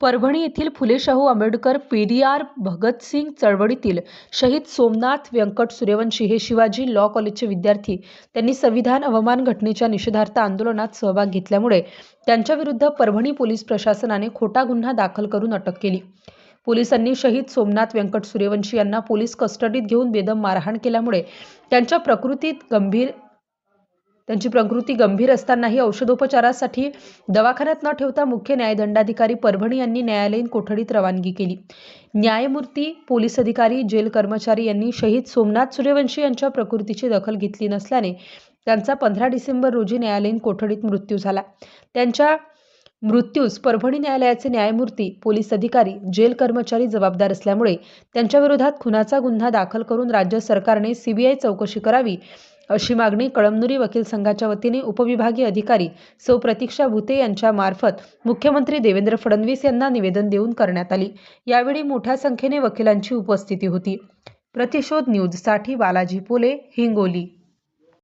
परभणी येथील फुले शाहू आंबेडकर पेरियार भगतसिंग चळवळीतील शहीद सोमनाथ व्यंकट सूर्यवंशी हे शिवाजी लॉ कॉलेजचे विद्यार्थी. त्यांनी संविधान अवमान घटनेच्या निषेधार्थ आंदोलनात सहभाग घेतल्यामुळे त्यांच्याविरुद्ध परभणी पोलीस प्रशासनाने खोटा गुन्हा दाखल करून अटक केली. पोलिसांनी शहीद सोमनाथ व्यंकट सूर्यवंशी यांना पोलीस कस्टडीत घेऊन बेदम मारहाण केल्यामुळे त्यांच्या प्रकृतीत गंभीर त्यांची प्रकृती गंभीर असतानाही औषधोपचारासाठी दवाखान्यात न ठेवता मुख्य न्यायदंडाधिकारी परभणी यांनी न्यायालयीन कोठडीत रवानगी केली. न्यायमूर्ती पोलीस अधिकारी जेल कर्मचारी यांनी शहीद सोमनाथ सूर्यवंशी यांच्या प्रकृतीची दखल घेतली नसल्याने त्यांचा पंधरा डिसेंबर रोजी न्यायालयीन कोठडीत मृत्यू झाला. त्यांच्या मृत्यूस परभणी न्यायालयाचे न्यायमूर्ती पोलीस अधिकारी जेल कर्मचारी जबाबदार असल्यामुळे त्यांच्याविरोधात खुनाचा गुन्हा दाखल करून राज्य सरकारने सीबीआय चौकशी करावी अशी मागणी कळमनुरी वकील संघाच्या वतीने उपविभागीय अधिकारी सौ प्रतीक्षा भुते यांच्या मार्फत मुख्यमंत्री देवेंद्र फडणवीस यांना निवेदन देऊन करण्यात आली. यावेळी मोठ्या संख्येने वकिलांची उपस्थिती होती. प्रतिशोध न्यूजसाठी बालाजी पोले हिंगोली.